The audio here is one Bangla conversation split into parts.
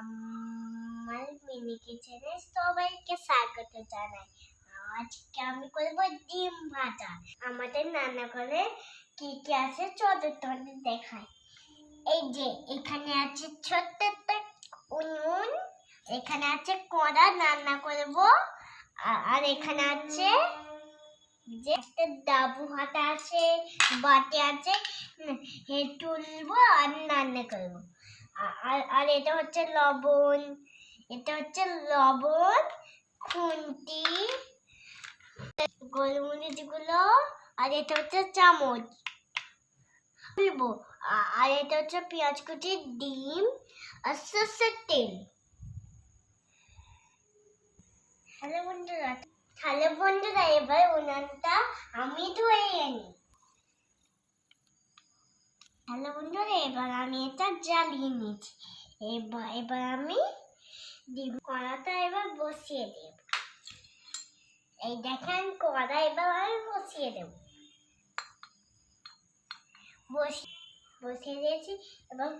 আমার মিনি কিচেনে সবাইকে স্বাগত জানাই। আজকে আমি করব ডিম ভাজা। আমাদের রান্না করে কি কি আছে তোমাদের দেখাই। এই যে, এখানে আছে ছোট্ট উনুন, এখানে আছে কড়া রান্না করব আর এখানে আছে যে একটা ডাবু হাতা আছে, বাটি আছে তুলবো আর রান্না করব। আর আর এটা হচ্ছে লবণ। এটা হচ্ছে লবণ, খুন্তি গোলমরিচগুলো আর এটা হচ্ছে চামচ। তুলবো আ- আর এটা হচ্ছে পেঁয়াজ কুচি ডিম আর সর্ষের তেল। হ্যালো বন্ধুরা হ্যালো বন্ধুরা, এবার উনানটা আমি ধুয়ে আনি হ্যালো বন্ধুরা, এবার আমি এটা জ্বালিয়ে নিয়েছি এবার এবার আমি ডিম কড়াটা এবার বসিয়ে দেব। এই দেখেন, কড়া এবার আমি বসিয়ে দেব। বসি বসিয়ে দিয়েছি এবার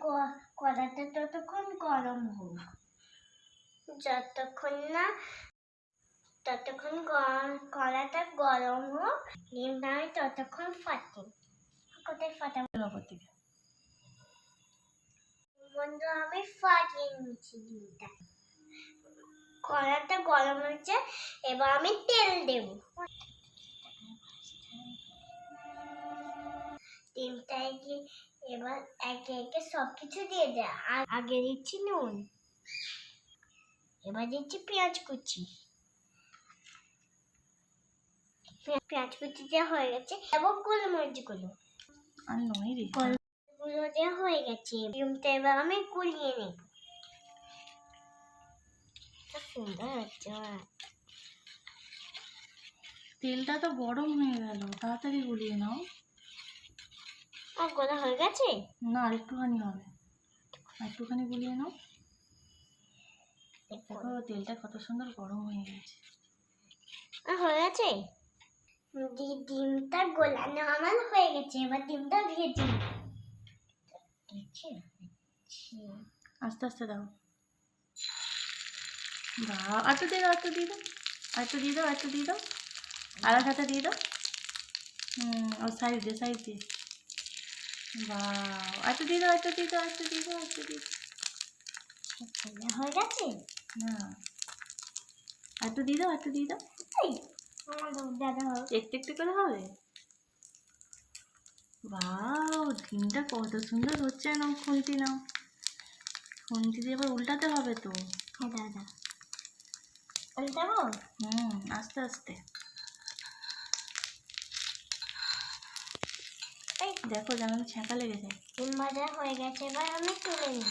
কড়াটা ততক্ষণ গরম হোক। যতক্ষণ না ততক্ষণ কড়াটা গরম হোক, ডিমটা আমি ততক্ষণ ফাটি কোথায় ফাটাবো? থেকে বন্ধু আমি ফাটিয়ে নিচ্ছি ডিমটা। কড়াটা গরম হচ্ছে এবার আমি তেল দেব। ডিমটা একে এবার একে একে সব কিছু দিয়ে দেয়। আর আগে দিচ্ছি নুন এবার দিচ্ছি পেঁয়াজ কুচি। পেঁয়াজ কুচি দেওয়া হয়ে গেছে এবং গোলমরিচগুলো আর নয় রে গুলো দেওয়া হয়ে গেছে। ডিমটা এবার আমি গুলিয়ে নেব সুন্দর হচ্ছে তেলটা তো গরম হয়ে গেল তাড়াতাড়ি গুলিয়ে নাও। আর গোলা হয়ে গেছে? না আর একটুখানি হবে। একটুখানি গুলিয়ে নাও। দেখো। তেলটা কত সুন্দর গরম হয়ে গেছে। আর হয়ে গেছে? ডিমটা গোলানো আমার হয়ে গেছে এবার ডিমটা ভেজে? দিচ্ছি। আস্তে আস্তে দাও বা আর একটু দিয়ে দাও আর দিয়ে দাও একটু দিয়ে দাও একটু দিয়ে দাও আর এক হাতে দিয়ে দাও হুম ও সাইড দিয়ে সাইড দিয়ে বা একটু দিয়ে দাও একটু দিয়ে দাও আর দিয়ে দাও একটু দিয়ে দাও হয়ে গেছে না একটু দিয়ে দাও একটু দিয়ে দাও একটু একটু করে হবে বাও ডিমটা কত সুন্দর হচ্ছে না খুন্তি নাও খুন্তি দিয়ে এবার উল্টাতে হবে তো। হ্যাঁ দাদা। উল্টাবো? হুম আস্তে আস্তে। এই দেখো যেন ছ্যাঁকা লেগে যায় ডিম ভাজা হয়ে গেছে এবার আমি তুলে নিই।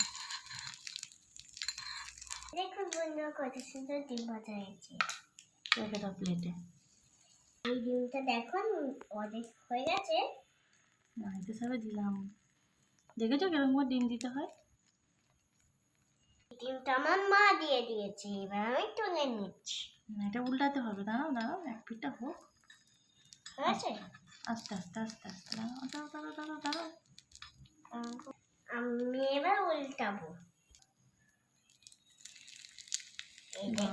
দেখুন বন্ধু কত সুন্দর ডিম ভাজা হয়েছে। রেখে দাও প্লেটে এই ডিমটা দেখুন অনেক হয়ে গেছে। আমি তো সবে দিলাম। দেখেছ কীরকম করে ডিম দিতে হয়? ডিমটা আমার মা দিয়ে দিয়েছে এবার আমি তুলে নিচ্ছি। না, এটা উল্টাতে হবে দাঁড়াও দাঁড়াও এক পিঠটা হোক। হয়েছে? আস্তে আস্তে আস্তে আস্তে দাঁড়াও দাঁড়াও দাঁড়াও দাঁড়াও আমি এবার উল্টাবো। এই দেখ,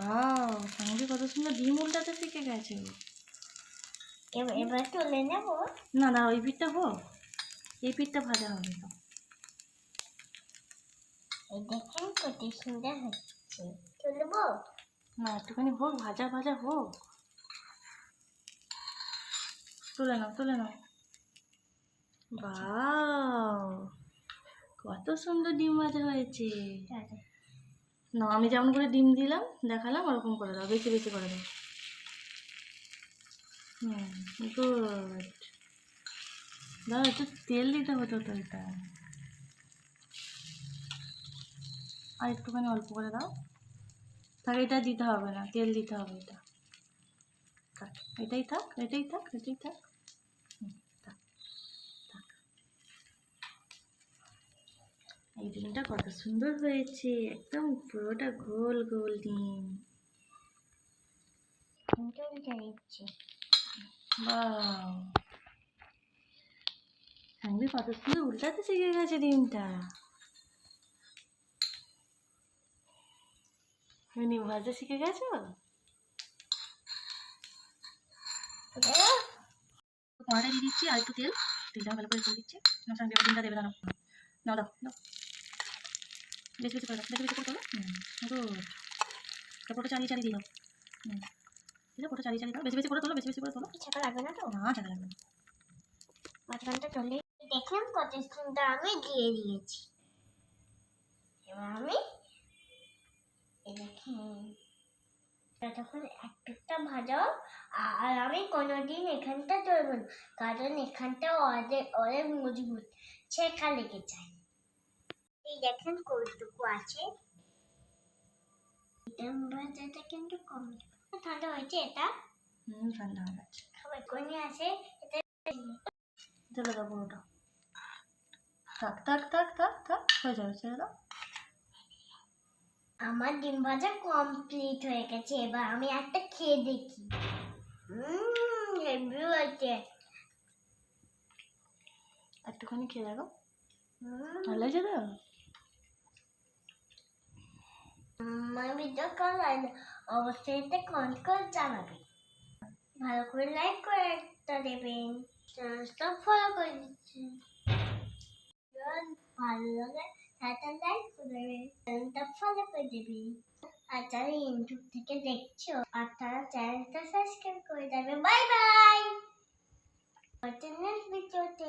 কত সুন্দর ডিম উল্টাতে শিখে গেছে। এবার- তুলে নেব। না না ওই পিঠটা হোক। এই পিঠটা ভাজা হবে তো। দেখেন কত সুন্দর হচ্ছে। তুলবো না একটুখানি হোক ভাজা ভাজা হোক। তুলে নাও তুলে নাও। কত সুন্দর ডিম ভাজা হয়েছে। না আমি যেমন করে ডিম দিলাম দেখালাম ওরকম করে দাও বেশি বেশি করে দাও। গুড দাও একটু তেল দিতে হতো তো এটা। আর একটুখানি অল্প করে দাও। তাহলে এটা দিতে হবে না, তেল দিতে হবে এটা। থাক, এটাই থাক এটাই থাক এটাই থাক। এই ডিমটা কত সুন্দর হয়েছে, একদম পুরোটা গোল গোল ডিম কিন্তু সানভি কত সুন্দর উল্টাতে শিখে গেছে ডিমটা তুমি নিম ভাজা শিখে গেছো কড়াটা দিয়ে দিচ্ছি আর একটু তেল তেলটা ভালো করে দিয়ে দিচ্ছি না সঙ্গে ডিমটা দেবে না না দাও দাও বেশি বেশি করে দাও বেশি বেশি করে দাও গুড কাপড়টা চালিয়ে চালিয়ে দিও হুম ঠিক আছে ফটো চালিয়ে চালিয়ে দাও বেশি বেশি করে তোলো বেশি বেশি করে তোলো। ছাকা লাগবে না তো? না চাকা লাগবে না। মাঝখানটা চলে দেখলাম কত সুন্দর আমি দিয়ে দিয়েছি। এবার আমি তখন একটা ভাজাও আর আমি কোনোদিন এখানটা চলবো না কারণ এখানটা অনেক অনেক মজবুত ছেঁকা লেগে যায় এই দেখেন কৌটুকু আছে। এটা কিন্তু কম। ঠান্ডা হয়েছে এটা। হুম ঠান্ডা হয়ে গেছে। খাবার কোনে আছে এটা চলে দাও পুরোটা থাক থাক থাক থাক থাক হয়ে যাবে ছেড়ে দাও। আমার ডিম ভাজা কমপ্লিট হয়ে গেছে এবার আমি একটা খেয়ে দেখি। হুম হেভি হয়েছে। একটুখানি খেয়ে দেখো। ভালো লাগছে তো? আমার ভিডিও কল অবশ্যই এতে কমেন্ট করে জানাবেন ভালো করে লাইক করে একটা দেবেন চ্যানেলটা ফলো করে দিচ্ছেন ভালো লাগে তাহলে লাইক করে দেবেন চ্যানেলটা ফলো করে দেবেন আর যারা ইউটিউব থেকে দেখছ আর তারা চ্যানেলটা সাবস্ক্রাইব করে দেবে বাই বাই নেক্সট ভিডিওতে